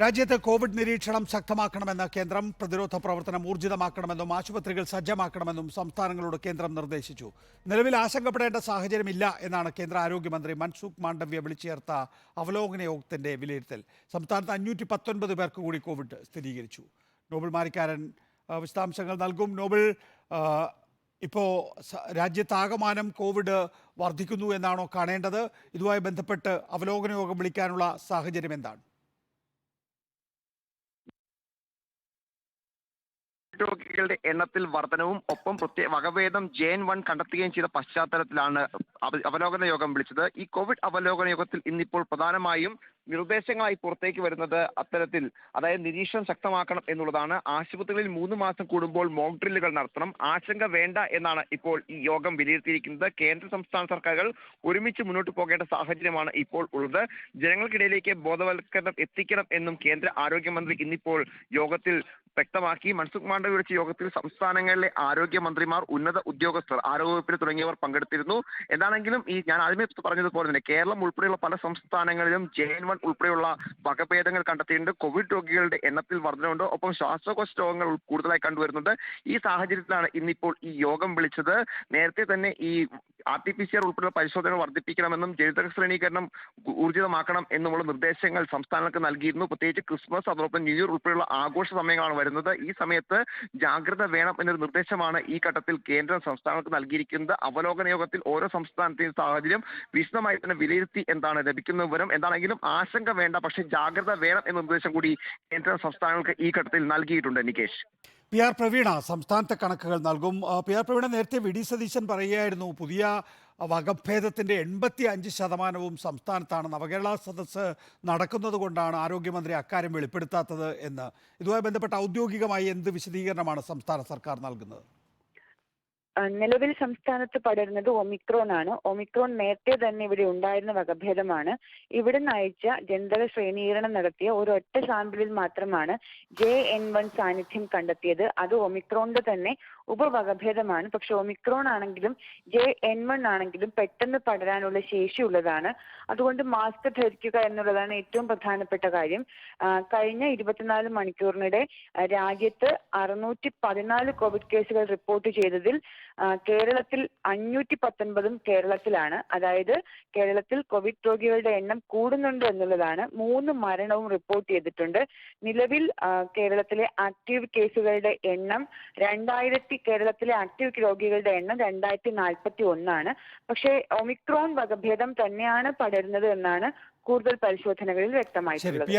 രാജ്യത്ത് കോവിഡ് നിരീക്ഷണം ശക്തമാക്കണമെന്ന് കേന്ദ്രം പ്രതിരോധ പ്രവർത്തനം ഊർജിതമാക്കണമെന്നും ആശുപത്രികൾ സജ്ജമാക്കണമെന്നും സംസ്ഥാനങ്ങളോട് കേന്ദ്രം നിർദ്ദേശിച്ചു. നിലവിൽ ആശങ്കപ്പെടേണ്ട സാഹചര്യമില്ല എന്നാണ് കേന്ദ്ര ആരോഗ്യമന്ത്രി മൻസുഖ് മാണ്ഡവ്യ വിളിച്ചു ചേർത്ത അവലോകന യോഗത്തിന്റെ വിലയിരുത്തൽ. സംസ്ഥാനത്ത് അഞ്ഞൂറ്റി പത്തൊൻപത് പേർക്ക് കൂടി കോവിഡ് സ്ഥിരീകരിച്ചു. നോബൽ മാരിക്കാരൻ വിശദാംശങ്ങൾ നൽകും. നോബൽ ഇപ്പോൾ രാജ്യത്താകമാനം കോവിഡ് വർദ്ധിക്കുന്നു എന്നാണോ കാണേണ്ടത്? ഇതുമായി ബന്ധപ്പെട്ട് അവലോകന യോഗം വിളിക്കാനുള്ള സാഹചര്യം എന്താണ്? രോഗികളുടെ എണ്ണത്തിൽ വർധനവും ഒപ്പം പ്രത്യേക വകഭേദം ജെ എൻ വൺ കണ്ടെത്തുകയും ചെയ്ത പശ്ചാത്തലത്തിലാണ് അവ- അവലോകന യോഗം വിളിച്ചത്. ഈ കോവിഡ് അവലോകന യോഗത്തിൽ ഇന്നിപ്പോൾ പ്രധാനമായും നിർദ്ദേശങ്ങളായി പുറത്തേക്ക് വരുന്നത് അത്തരത്തിൽ അതായത് നിരീക്ഷണം ശക്തമാക്കണം എന്നുള്ളതാണ്. ആശുപത്രികളിൽ മൂന്ന് മാസം കൂടുമ്പോൾ മോക്ക് ഡ്രില്ലുകൾ നടത്തണം. ആശങ്ക വേണ്ട എന്നാണ് ഇപ്പോൾ ഈ യോഗം വിലയിരുത്തിയിരിക്കുന്നത്. കേന്ദ്ര സംസ്ഥാന സർക്കാരുകൾ ഒരുമിച്ച് മുന്നോട്ട് പോകേണ്ട സാഹചര്യമാണ് ഇപ്പോൾ ഉള്ളത്. ജനങ്ങൾക്കിടയിലേക്ക് ബോധവൽക്കരണം എത്തിക്കണം എന്നും കേന്ദ്ര ആരോഗ്യമന്ത്രി ഇന്നിപ്പോൾ യോഗത്തിൽ വ്യക്തമാക്കി. മൻസുഖ് മാണ്ഡവി വിളിച്ച യോഗത്തിൽ സംസ്ഥാനങ്ങളിലെ ആരോഗ്യമന്ത്രിമാർ ഉന്നത ഉദ്യോഗസ്ഥർ ആരോഗ്യവകുപ്പിൽ തുടങ്ങിയവർ പങ്കെടുത്തിരുന്നു. എന്താണെങ്കിലും ഈ ഞാൻ ആദ്യമേ പറഞ്ഞതുപോലെ തന്നെ കേരളം ഉൾപ്പെടെയുള്ള പല സംസ്ഥാനങ്ങളിലും ജെ എൻ വൺ ഉൾപ്പെടെയുള്ള വകഭേദങ്ങൾ കണ്ടെത്തിയിട്ടുണ്ട്. കോവിഡ് രോഗികളുടെ എണ്ണത്തിൽ വർധനമുണ്ട് ഒപ്പം ശ്വാസകോശ രോഗങ്ങൾ കൂടുതലായി കണ്ടുവരുന്നുണ്ട്. ഈ സാഹചര്യത്തിലാണ് ഇന്നിപ്പോൾ ഈ യോഗം വിളിച്ചത്. നേരത്തെ തന്നെ ഈ R T P C R ഉൾപ്പെടെയുള്ള പരിശോധനകൾ വർദ്ധിപ്പിക്കണമെന്നും ജനിതക ശ്രേണീകരണം ഊർജിതമാക്കണം എന്നുമുള്ള നിർദ്ദേശങ്ങൾ സംസ്ഥാനങ്ങൾക്ക് നൽകിയിരുന്നു. പ്രത്യേകിച്ച് ക്രിസ്മസ് അതോടൊപ്പം ന്യൂ ഇയർ ഉൾപ്പെടെയുള്ള ആഘോഷ സമയങ്ങളാണ് വരുന്നത്. ഈ സമയത്ത് ജാഗ്രത വേണം എന്നൊരു നിർദ്ദേശമാണ് ഈ ഘട്ടത്തിൽ കേന്ദ്രം സംസ്ഥാനങ്ങൾക്ക് നൽകിയിരിക്കുന്നത്. അവലോകന യോഗത്തിൽ ഓരോ സംസ്ഥാനത്തെയും സാഹചര്യം വിശദമായി തന്നെ വിലയിരുത്തി എന്താണ് ലഭിക്കുന്ന വിവരം എന്താണെങ്കിലും ആശങ്ക വേണ്ട പക്ഷേ ജാഗ്രത വേണം എന്ന നിർദ്ദേശം കൂടി കേന്ദ്ര സംസ്ഥാനങ്ങൾക്ക് ഈ ഘട്ടത്തിൽ നൽകിയിട്ടുണ്ട് നികേഷ്. പി ആർ പ്രവീണ സംസ്ഥാനത്തെ കണക്കുകൾ നൽകും. പി ആർ പ്രവീണ നേരത്തെ വി ഡി സതീശൻ പറയുകയായിരുന്നു പുതിയ വകഭേദത്തിന്റെ എൺപത്തി അഞ്ച് ശതമാനവും സംസ്ഥാനത്താണ് നവകേരള സദസ്സ് നടക്കുന്നത് കൊണ്ടാണ് ആരോഗ്യമന്ത്രി അക്കാര്യം വെളിപ്പെടുത്താത്തത് എന്ന്. ഇതുമായി ബന്ധപ്പെട്ട് ഔദ്യോഗികമായി എന്ത് വിശദീകരണമാണ് സംസ്ഥാന സർക്കാർ നൽകുന്നത്? നിലവിൽ സംസ്ഥാനത്ത് പടരുന്നത് ഒമിക്രോൺ ആണ്. ഒമിക്രോൺ നേരത്തെ തന്നെ ഇവിടെ ഉണ്ടായിരുന്ന വകഭേദമാണ്. ഇവിടെ നയിച്ച ജനിതക ശ്രേണീകരണം നടത്തിയ ഒരു ഒറ്റ സാമ്പിളിൽ മാത്രമാണ് ജെ എൻ വൺ സാന്നിധ്യം കണ്ടെത്തിയത്. അത് ഒമിക്രോണിന്റെ തന്നെ ഉപവകഭേദമാണ്. പക്ഷെ ഒമിക്രോൺ ആണെങ്കിലും ജെ എൻ വൺ ആണെങ്കിലും പെട്ടെന്ന് പടരാനുള്ള ശേഷിയുള്ളതാണ് അതുകൊണ്ട് മാസ്ക് ധരിക്കുക എന്നുള്ളതാണ് ഏറ്റവും പ്രധാനപ്പെട്ട കാര്യം. കഴിഞ്ഞ ഇരുപത്തിനാല് മണിക്കൂറിനിടെ രാജ്യത്ത് അറുന്നൂറ്റി പതിനാല് കോവിഡ് കേസുകൾ റിപ്പോർട്ട് ചെയ്തതിൽ കേരളത്തിൽ അഞ്ഞൂറ്റി പത്തൊൻപതും കേരളത്തിലാണ്. അതായത് കേരളത്തിൽ കോവിഡ് രോഗികളുടെ എണ്ണം കൂടുന്നുണ്ട് എന്നുള്ളതാണ് മൂന്ന് മരണവും റിപ്പോർട്ട് ചെയ്തിട്ടുണ്ട്. നിലവിൽ കേരളത്തിലെ ആക്റ്റീവ് കേസുകളുടെ എണ്ണം രണ്ടായിരത്തി കേരളത്തിലെ ആക്റ്റീവ് രോഗികളുടെ എണ്ണം രണ്ടായിരത്തി നാൽപ്പത്തി ഒന്നാണ് പക്ഷേ ഒമിക്രോൺ വകഭേദം തന്നെയാണ് പടരുന്നത് എന്നാണ് കൂടുതൽ പരിശോധനകളിൽ വ്യക്തമായിട്ടുള്ളത്.